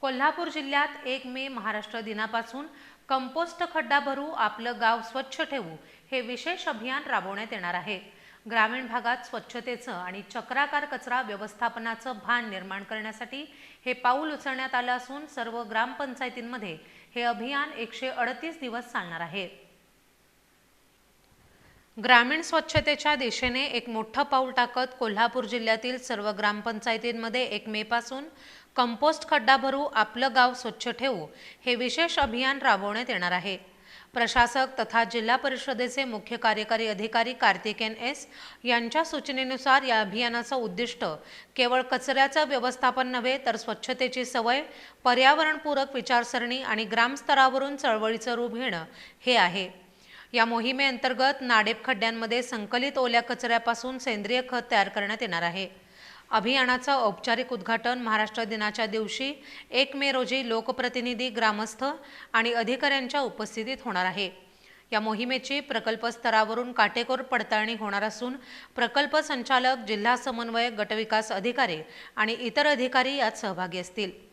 कोल्हापूर जिल्ह्यात एक मे महाराष्ट्र दिनापासून कंपोस्ट खड्डा भरू आपलं गाव स्वच्छ ठेवू हे विशेष अभियान राबवण्यात येणार आहे. ग्रामीण भागात स्वच्छतेचं आणि चक्राकार कचरा व्यवस्थापनाचं भान निर्माण करण्यासाठी हे पाऊल उचलण्यात आलं असून सर्व ग्रामपंचायतींमध्ये हे अभियान एकशे अडतीस दिवस चालणार आहे. ग्रामीण स्वच्छतेच्या दिशेने एक मोठं पाऊल टाकत कोल्हापूर जिल्ह्यातील सर्व ग्रामपंचायतींमध्ये एक मेपासून कंपोस्ट खड्डा भरू आपलं गाव स्वच्छ ठेवू हे विशेष अभियान राबवण्यात येणार आहे. प्रशासक तथा जिल्हा परिषदेचे मुख्य कार्यकारी अधिकारी कार्तिकेन एस यांच्या सूचनेनुसार या अभियानाचं उद्दिष्ट केवळ कचऱ्याचं व्यवस्थापन नव्हे तर स्वच्छतेची सवय पर्यावरणपूरक विचारसरणी आणि ग्रामस्तरावरून चळवळीचं रूप घेणं हे आहे. या मोहिमेअंतर्गत नाडेप खड्ड्यांमध्ये संकलित ओल्या कचऱ्यापासून सेंद्रिय खत तयार करण्यात येणार आहे. अभियानाचं औपचारिक उद्घाटन महाराष्ट्र दिनाच्या दिवशी एक मे रोजी लोकप्रतिनिधी ग्रामस्थ आणि अधिकाऱ्यांच्या उपस्थितीत होणार आहे. या मोहिमेची प्रकल्प स्तरावरून काटेकोर पडताळणी होणार असून प्रकल्प संचालक जिल्हा समन्वयक गटविकास अधिकारी आणि इतर अधिकारी यात सहभागी असतील.